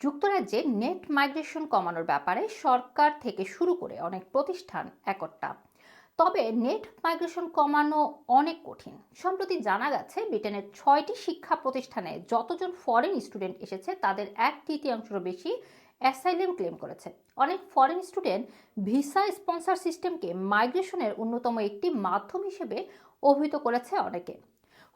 যুক্তরাজ্যে net migration কমানোর ব্যাপারে সরকার থেকে শুরু করে অনেক প্রতিষ্ঠান একট্টা তবে নেট মাইগ্রেশন কমানো অনেক কঠিন। সম্প্রতি জানা গেছে, ব্রিটেনের ছয়টি শিক্ষা প্রতিষ্ঠানে যতজন ফরেন স্টুডেন্ট এসেছে, তাদের এক তৃতীয়াংশেরও বেশি অ্যাসাইলেম ক্লেম করেছে। অনেক ফরেন স্টুডেন্ট ভিসা স্পন্সর সিস্টেমকে মাইগ্রেশনের অন্যতম একটি মাধ্যম হিসেবে অভিহিত করেছে অনেকে।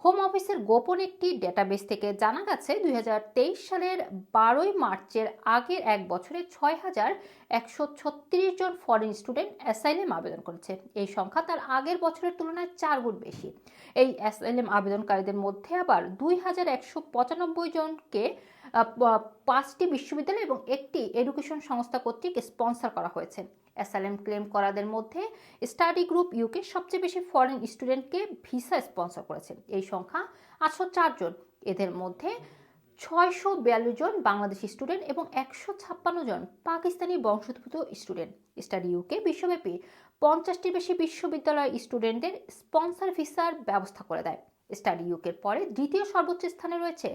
হোম অফিসের গোপন একটি ডেটাবেস থেকে জানা গেছে, দুই হাজার তেইশ সালের বারোই মার্চের আগের এক বছরে ছয় হাজার একশো ছত্রিশ জন ফরেন স্টুডেন্ট অ্যাসাইলেম আবেদন করেছে। এই সংখ্যা তার আগের বছরের তুলনায় চার গুণ বেশি। এই অ্যাসাইলেম আবেদনকারীদের মধ্যে আবার দুই হাজার একশো পঁচানব্বই জনকে পাঁচটি বিশ্ববিদ্যালয় এবং একটি এডুকেশন সংস্থা কর্তৃক স্পন্সর করা হয়েছে। অ্যাসাইলেম ক্লেম করাদের মধ্যে স্টাডি গ্রুপ ইউকে সবচেয়ে বেশি ফরেন স্টুডেন্টকে ভিসা স্পন্সর করেছে এই সংখ্যা আটশো চারজন এদের মধ্যে ছয়শো বিয়াল্লিশ জন বাংলাদেশি স্টুডেন্ট এবং একশো ছাপ্পান্ন জন পাকিস্তানি বংশোদ্ভূত স্টুডেন্ট স্টাডি ইউকে বিশ্বব্যাপী পঞ্চাশটির বেশি বিশ্ববিদ্যালয় স্টুডেন্টদের স্পন্সর ভিসার ব্যবস্থা করে দেয়। স্টাডি ইউকের পরে দ্বিতীয় সর্বোচ্চ স্থানে রয়েছে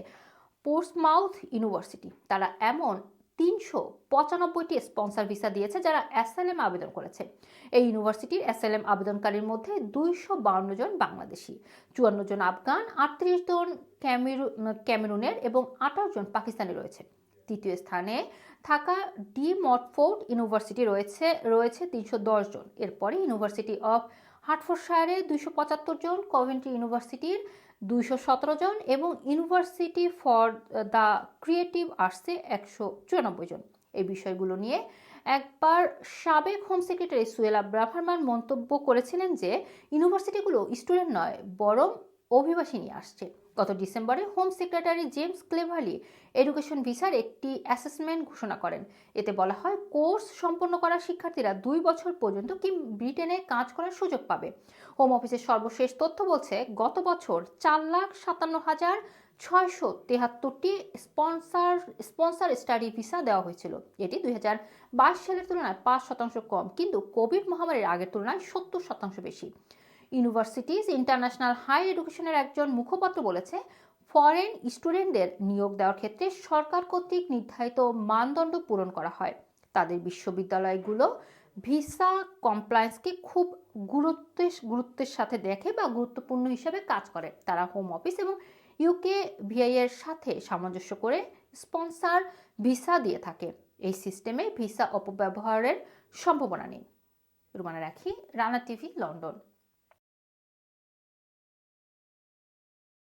পোর্টসমাউথ ইউনিভার্সিটি। তারা এমন তিনশো পঁচানব্বইটি স্পন্সর ভিসা দিয়েছে যারা এসএলএম আবেদন করেছে। এই ইউনিভার্সিটির এসএলএম আবেদনকারীর মধ্যে দুইশো বাউন্ন জন বাংলাদেশি, চুয়ান্ন জন আফগান, আটত্রিশ জন ক্যামেরু, ক্যামেরুনের এবং আঠারো জন পাকিস্তানি রয়েছে। তৃতীয় স্থানে থাকা ডি মটফোর্ড ইউনিভার্সিটি রয়েছে রয়েছে তিনশো দশ জন। এরপরে ইউনিভার্সিটি অফ হার্টফোর্ডশায়ারে দুইশো পঁচাত্তর জন কভেন্ট্রি ইউনিভার্সিটির দুইশো সতেরো জন এবং ইউনিভার্সিটি ফর দ্য ক্রিয়েটিভ আর্টসে একশো চুরানব্বই জন। এই বিষয়গুলো নিয়ে একবার সাবেক হোম সেক্রেটারি সুয়েলা ব্রাভারমান মন্তব্য করেছিলেন যে, ইউনিভার্সিটিগুলো স্টুডেন্ট নয়, বরং অভিবাসী নিয়ে আসছে। গত ডিসেম্বরে home secretary James Cleverly education ভিসার একটি অ্যাসেসমেন্ট ঘোষণা করেন। এতে বলা হয়, কোর্স সম্পন্ন করা শিক্ষার্থীরা দুই বছর পর্যন্ত কি ব্রিটেনে কাজ করার সুযোগ পাবে? হোম অফিসের সর্বশেষ তথ্য বলছে, গত বছর চার লাখ সাতান্ন হাজার ছয়শো তেহাত্তরটি স্পন্সার স্পন্সার স্টাডি ভিসা দেওয়া হয়েছিল। এটি দুই হাজার বাইশ সালের তুলনায় পাঁচ শতাংশ কম, কিন্তু কোভিড মহামারীর আগের তুলনায় সত্তর শতাংশ বেশি। ইউনিভার্সিটিজ, ইন্টারন্যাশনাল হাই এডুকেশনের একজন মুখপাত্র বলেছে, ফরেন স্টুডেন্টদের নিয়োগ দেওয়ার ক্ষেত্রে সরকার কর্তৃক নির্ধারিত মানদণ্ড পূরণ করা হয়। তাদের বিশ্ববিদ্যালয়গুলো ভিসা কমপ্লায়েন্সকে খুব গুরুত্বের গুরুত্বের সাথে দেখে বা গুরুত্বপূর্ণ হিসাবে কাজ করে। তারা হোম অফিস এবং ইউকে ভিআইয়ের সাথে সামঞ্জস্য করে স্পন্সর ভিসা দিয়ে থাকে। এই সিস্টেমে ভিসা অপব্যবহারের সম্ভাবনা নেই। রুমানা রাখি, রানা টিভি, লন্ডন।